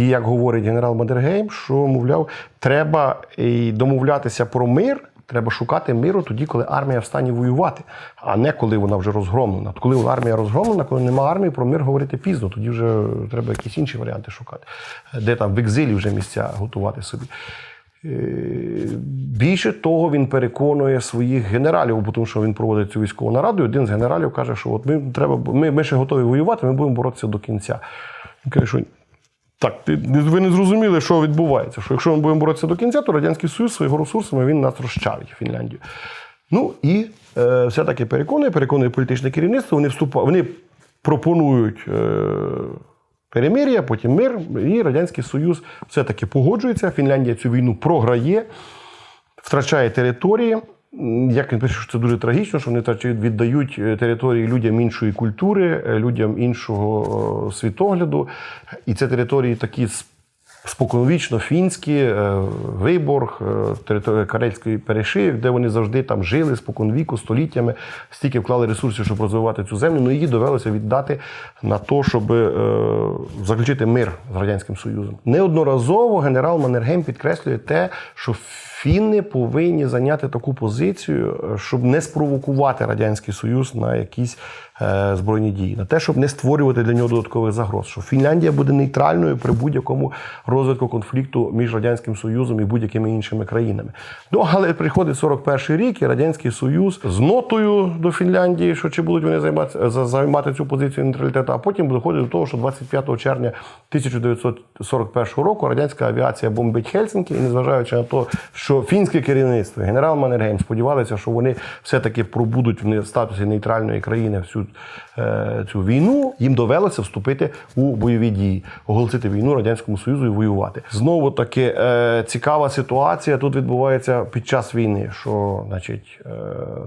І як говорить генерал Мадергейм, що мовляв, треба і домовлятися про мир. Треба шукати миру тоді, коли армія в стані воювати, а не коли вона вже розгромлена. Коли армія розгромлена, коли немає армії, про мир говорити пізно. Тоді вже треба якісь інші варіанти шукати, де там в екзилі вже місця готувати собі. Е, Більше того, він переконує своїх генералів, бо тому що він проводить цю військову нараду. Один з генералів каже, що от ми треба, ми, ми ще готові воювати, ми будемо боротися до кінця. Він каже, що так, ви не зрозуміли, що відбувається. Що якщо ми будемо боротися до кінця, то Радянський Союз своїми ресурсами він нас розчавить Фінляндію. Ну і е, все-таки переконує, переконує політичне керівництво. Вони вступають, вони пропонують е, перемир'я, потім мир, і Радянський Союз все-таки погоджується. Фінляндія цю війну програє, втрачає території. Як він пише, що це дуже трагічно, що вони віддають е, території людям іншої культури, е, людям іншого е, світогляду. І це території такі споконвічно фінські, е, Виборг, е, територія Карельської перешив, де вони завжди там жили споконвіку, століттями, стільки вклали ресурсів, щоб розвивати цю землю. Ну її довелося віддати на те, щоб е, заключити мир з Радянським Союзом. Неодноразово генерал Маннергейм підкреслює те, що фінни повинні зайняти таку позицію, щоб не спровокувати Радянський Союз на якісь збройні дії, на те, щоб не створювати для нього додаткових загроз. Що Фінляндія буде нейтральною при будь-якому розвитку конфлікту між Радянським Союзом і будь-якими іншими країнами. Ну але приходить 41 рік, і Радянський Союз з нотою до Фінляндії, що чи будуть вони займати, за- займати цю позицію нейтралітету, а потім доходить до того, що 25 червня 1941 року радянська авіація бомбить Хельсинки, і незважаючи на те, що фінське керівництво, генерал Маннергейм сподівалися, що вони все-таки пробудуть в статусі нейтральної країни всю е, цю війну, їм довелося вступити у бойові дії, оголосити війну Радянському Союзу і воювати. Знову таки е, цікава ситуація тут відбувається під час війни. Що, значить, е,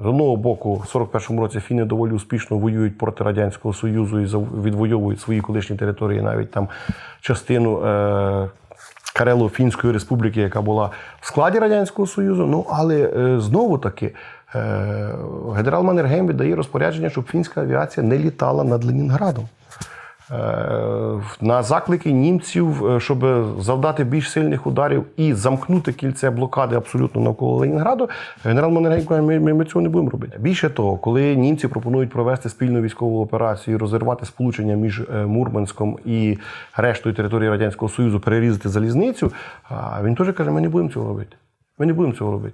з одного боку, в 41-му році фіни доволі успішно воюють проти Радянського Союзу і відвоюють свої колишні території, навіть там частину. Е, Карело-Фінської республіки, яка була в складі Радянського Союзу. Ну але е, знову таки е, генерал Маннергейм віддає розпорядження, щоб фінська авіація не літала над Ленінградом. Е, На заклики німців, е, щоб завдати більш сильних ударів і замкнути кільце блокади абсолютно навколо Ленінграду, генерал Маннергейм ми, ми, ми цього не будемо робити. Більше того, коли німці пропонують провести спільну військову операцію, розірвати сполучення між е, Мурманськом і рештою території Радянського Союзу, перерізати залізницю, він теж каже, ми не будемо цього робити. Ми не будемо цього робити.